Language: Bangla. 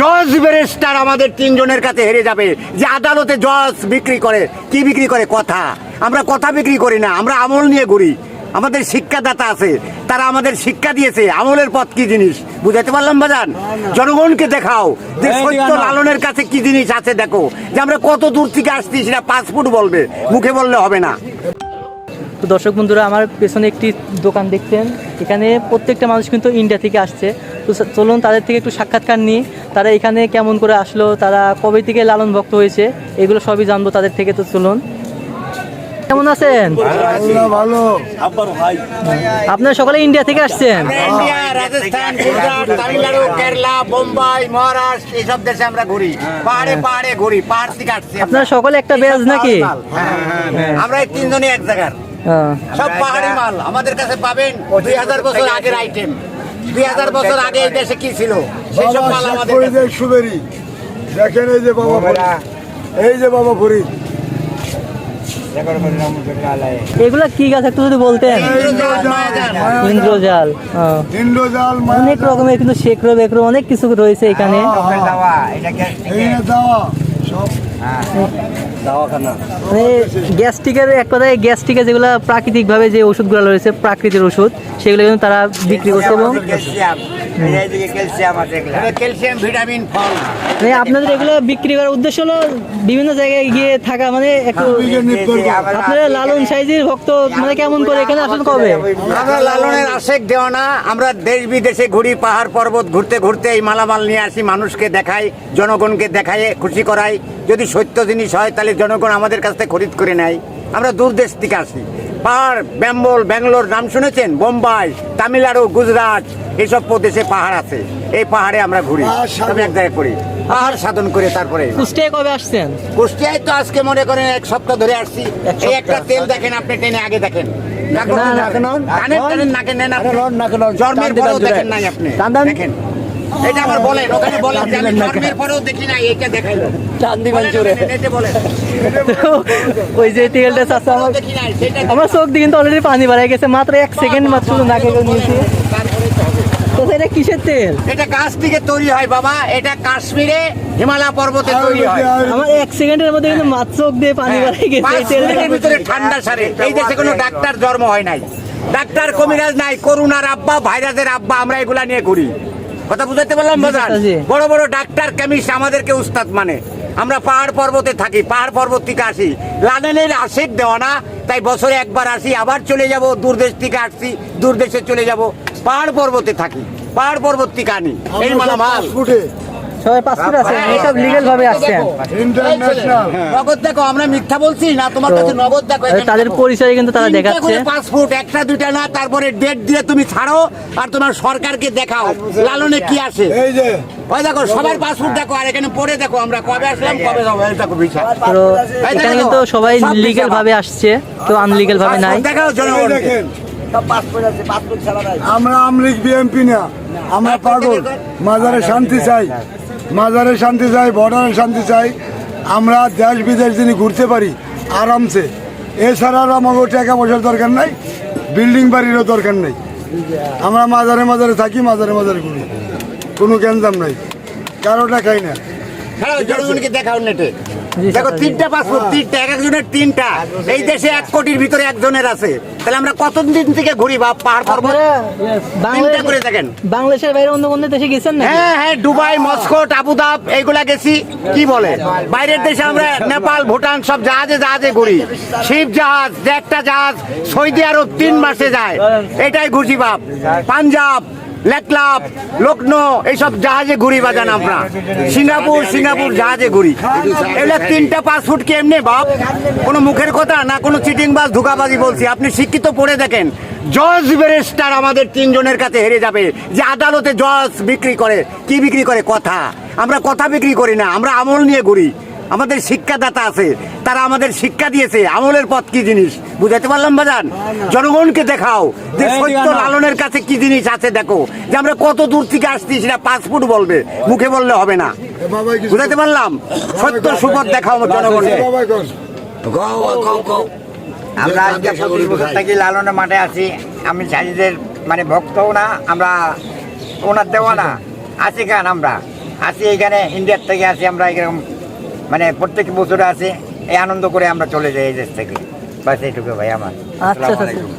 জজ ব্যারিস্টার আমাদের তিনজনের কাছে হেরে যাবে। যে আদালতে জজ বিক্রি করে কি বিক্রি করে? কথা। আমরা কথা বিক্রি করি না আমরা আমল নিয়ে ঘুরি। আমাদের শিক্ষাদাতা আছে তারা আমাদের শিক্ষা দিয়েছে আমলের পথ কি জিনিস? বুঝাতে পারলাম বাজান? জনগণকে দেখাও যে সত্য লালনের কাছে কি জিনিস আছে দেখো। যে আমরা কত দূর থেকে আসছি সেটা পাসপোর্ট বলবে মুখে বললে হবে না। তো দর্শক বন্ধুরা আমার পেছনে একটি দোকান দেখছেন এখানে প্রত্যেকটা মানুষ কিন্তু ইন্ডিয়া থেকে আসছে। তো চলুন তাদের থেকে একটু সাক্ষাৎকার নিই। তারা এখানে কেমন করে আসলো তারা কবে থেকে লালন ভক্ত হয়েছে এগুলো সবই জানব তাদের থেকে। তো চলুন। কেমন আছেন? ভালো। আপনারা সকালে ইন্ডিয়া থেকে আসছেন? ইন্ডিয়া রাজস্থান গুজরাট তামিলনাড়ু কেরালা বোম্বাই মহারাষ্ট্র এইসব দেশে আমরা ঘুরি। পাহাড়ে পাহাড়ে ঘুরি পাহাড় থেকে আসছি আপনারা সকলে একটা ব্যাজ নাকি? হ্যাঁ, আমরা তিনজনই এক জায়গার। হ্যাঁ। সব পাহাড়ি মাল আমাদের কাছে পাবেন দুই হাজার বছর আগের আইটেম দুই হাজার বছর আগে এই দেশে কি ছিল? সেই সব মাল আমাদের সুবেরি। দেখেন এই যে বাবা ফরিদ। এই যে বাবা ফরিদ। এগুলা কি গাছ একটু যদি বলতেন? ইন্দ্রজাল, হ্যাঁ। অনেক রকমের কিন্তু শেখরো বেকরো অনেক কিছু রয়েছে এখানে। সব মানে গ্যাস্ট্রিকের এক কথায় গ্যাস্ট্রিকে যেগুলো প্রাকৃতিকভাবে যে ওষুধগুলো রয়েছে প্রাকৃতিক ওষুধ সেগুলো কিন্তু তারা বিক্রি করছে এবং ক্যালসিয়াম। এটা ক্যালসিয়াম ভিটামিন ফল। মানে আপনাদের এগুলো বিক্রি করার উদ্দেশ্য হলো বিভিন্ন জায়গায় গিয়ে থাকা মানে একটু আপনারা লালন সাইজির ভক্ত মানে কেমন করে এখানে আসেন কবে? আমরা লালনের আশেক দেওয়া না আমরা দেশ বিদেশে ঘুরি পাহাড় পর্বত ঘুরতে ঘুরতে এই মালামাল নিয়ে আসি মানুষকে দেখাই জনগণকে দেখাই খুশি করাই। যদি সত্য জিনিস হয় তাহলে জনগণ আমাদের কাছ থেকে খরিদ করে নেয় আমরা দূর দেশ থেকে আসি পাহাড় বেম্বল ব্যাঙ্গালোর নাম শুনেছেন বোম্বাই তামিলনাড়ু গুজরাট এইসব প্রদেশে পাহাড় আছে এই পাহাড়ে আমরা ঘুরি। সব এক জায়গায় করি পাহাড় সাধন করে তারপরে কুষ্টিয়ায় কবে আসছেন কুষ্টিয়ায় তো আজকে মনে করেন এক সপ্তাহ ধরে আসছি এই একটা তেল দেখেন আপনি টেনে আগে দেখেন। জন্মের পরেও দেখেন নাই আপনি দেখেন এটা আবার বলেন ওখানে বলেন যে আমি জন্মের পরেও দেখি নাই এটা দেখাইলো বলেন, বলেন, এটা বলেন। তো ওই যে তেলটা চাচ্ছে আমার চোখ দিয়ে কিন্তু অলরেডি পানি বাড়াই গেছে মাত্র এক সেকেন্ড মাত্র নাকে নিয়েছি। তো এটা কিসের তেল? এটা গাছ থেকে তৈরি হয় বাবা। এটা কাশ্মীরে হিমালয় পর্বতে তৈরি হয়। আমার এক সেকেন্ডের মধ্যে কিন্তু মাত্র চোখ দিয়ে পানি বাড়াই গেছে পাঁচ এই ভিতরে ঠান্ডা সারে। এই দেশে কোনো ডাক্তার জন্ম হয় নাই। ডাক্তার কবিরাজ নাই করোনার আব্বা ভাইরাসের আব্বা আমরা এগুলা নিয়ে ঘুরি। কথা বুঝাতে পারলাম বাজার বড় বড় ডাক্তার কেমিস্ট আমাদেরকে উস্তাদ মানে। আমরা পাহাড় পর্বতে থাকি পাহাড় পর্বত থেকে আসি। লালনের আশেক দেওয়া না তাই বছরে একবার আসি আবার চলে যাব দূরদেশ থেকে আসছি দূর দেশে চলে যাব। পাহাড় পর্বতে থাকি পাহাড় পর্বত থেকে আনি। এই মালামাল। ফুটে। সবাই পাসপোর্ট আছে এইসব লিগেল ভাবে আসছেন। নগদ দেখো আমরা মিথ্যা বলছি না তোমার কাছে নগদ দেখো তাদের পরিচয় কিন্তু তারা দেখাচ্ছে। পাসপোর্ট একটা দুইটা না তারপরে ডেট দিয়ে তুমি ছাড়ো আর তোমার সরকারকে দেখাও লালনে কি আছে এই যে। ওই দেখো সবার পাসপোর্ট দেখো আর এখানে পড়ে দেখো আমরা কবে আসলাম কবে যাব এই দেখো বিষয়। তো এখানে কিন্তু সবাই লিগেল ভাবে আসছে কেউ আনলিগেল ভাবে নাই। দেখাও জনগণকে আমরা আমলিগ বিএমপি না আমরা পাগল। মাজারে শান্তি চাই। মাজারে শান্তি চাই বর্ডারে শান্তি চাই আমরা দেশ বিদেশ যিনি ঘুরতে পারি আরামসে। এছাড়া আর আমাকে টাকা পয়সার দরকার নাই বিল্ডিং বাড়িরও দরকার নেই। আমরা মাজারে মাজারে থাকি মাজারে মাজারে ঘুরি। কোনো গ্যাঞ্জাম নাই। কারোটা খাই না। জনগণকে দেখাও নেটে। দেখো তিনটা পাসপোর্ট তিনটা এক একজনের তিনটা। এই দেশে এক কোটির ভিতরে একজনের আছে। তাহলে আমরা কতদিন থেকে ঘুরি বা পাহাড় পর্বত? তিনটা করে দেখেন। বাংলাদেশের বাইরে অন্য কোনো দেশে গেছেন না হ্যাঁ হ্যাঁ দুবাই মস্কো আবুধাব এইগুলা গেছি। কি বলে? বাইরের দেশে আমরা নেপাল ভুটান সব জাহাজে জাহাজে ঘুরি। শিব জাহাজ একটা জাহাজ সৌদি আরব তিন মাসে যায়। এটাই ঘুষি বাপ। পাঞ্জাব লেকলাপ লখনৌ এইসব জাহাজে ঘুরি বাজান আমরা। সিঙ্গাপুর সিঙ্গাপুর জাহাজে ঘুরি। এগুলো তিনটা পাসপোর্ট কি এমনি, বাপ? কোনো মুখের কথা না কোনো চিটিং বাস ধোকাবাজি বলছি? আপনি শিক্ষিত পড়ে দেখেন, জজ ব্যারিস্টার আমাদের তিনজনের কাছে হেরে যাবে। যে আদালতে জজ বিক্রি করে, কি বিক্রি করে? কথা। আমরা কথা বিক্রি করি না, আমরা আমল নিয়ে ঘুরি। আমাদের শিক্ষাদাতা আছে, তারা আমাদের শিক্ষা দিয়েছে, আমলের পথ কি জিনিস? বুঝাতে পারলাম বাজান? জনগণকে দেখাও যে সত্য লালনের কাছে কি জিনিস আছে দেখো। যে আমরা কত দূর থেকে আসছি সেটা পাসপোর্ট বলবে মুখে বললে হবে না। বুঝাতে পারলাম? সত্য সুপথ দেখাও জনগণকে। আমরা আজকে পঁচিশ বছর থেকে লালনের মাঠে আছি। আমি সাজিদের মানে ভক্তও না আমরা ওনার দেওয়া না আছি গান আমরা? আসি এখানে ইন্ডিয়ার থেকে আসি আমরা এরকম মানে প্রত্যেক বছরে আসি এই আনন্দ করে আমরা চলে যাই এই দেশ থেকে। বাস এইটুকু ভাই আমার আচ্ছা, আচ্ছা। আলাইকুম।